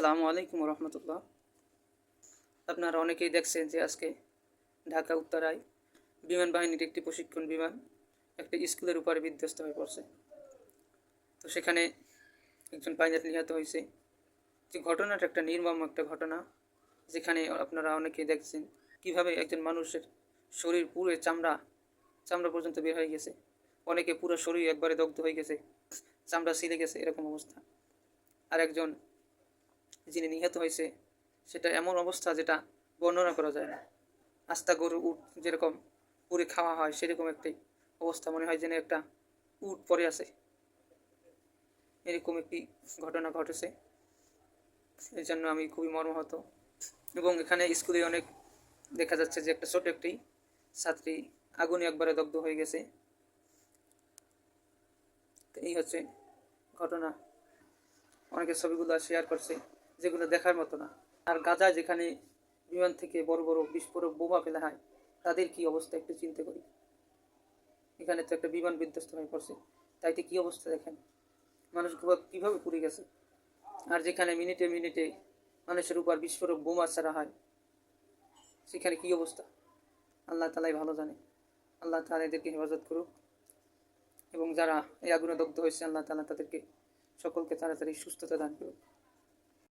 আসসালামু আলাইকুম রহমতুল্লাহ আপনারা অনেকেই দেখছেন যে আজকে ঢাকা, উত্তরায় বিমান বাহিনীর একটি প্রশিক্ষণ বিমান একটা স্কুলের উপরে বিধ্বস্ত হয়ে পড়ছে। তো সেখানে একজন পাইলট নিহত হয়েছে। যে ঘটনাটা একটা নির্মম একটা ঘটনা, যেখানে আপনারা অনেকেই দেখছেন কীভাবে একজন মানুষের শরীর পুরো চামড়া চামড়া পর্যন্ত বের হয়ে গেছে। অনেকে পুরো শরীর একবারে দগ্ধ হয়ে গেছে, চামড়া ছিঁড়ে গেছে, এরকম অবস্থা। আর একজন যিনি নিহত হয়েছে, সেটা এমন অবস্থা যেটা বর্ণনা করা যায় না। আস্তা গরু, উট যেরকম পুরে খাওয়া হয়, সেরকম একটি অবস্থা মনে হয় যেন একটা উট পরে আছে। এরকম একটি ঘটনা ঘটেছে। এই জন্য আমি খুবই মর্মাহত। এবং এখানে স্কুলে অনেক দেখা যাচ্ছে যে একটা ছোট একটি ছাত্রী আগুনে একবারে দগ্ধ হয়ে গেছে। এই হচ্ছে ঘটনা। অনেকে ছবিগুলো শেয়ার করছে। যেগুলো দেখার মতো না। আর গাজা যেখানে বিমান থেকে বড় বড় বিস্ফোরক বোমা ফেলা হয়, তাদের কি অবস্থা একটু চিন্তা করি। এখানে তো একটা বিমান বিধ্বস্ত হয়ে পড়ছে। তাইতে কি অবস্থা দেখেন? মানুষ কীভাবে পুড়ে গেছে? আর যেখানে মিনিটে মিনিটে মানুষের উপর বিস্ফোরক বোমা ছাড়া হয়, সেখানে কি অবস্থা? আল্লাহ তালাই ভালো জানে। আল্লাহ তালা এদেরকে হেফাজত করুক। এবং যারা এই আগুনে দগ্ধ হয়েছে, আল্লাহ তালা তাদেরকে সকলকে তাড়াতাড়ি সুস্থতা দান করুক।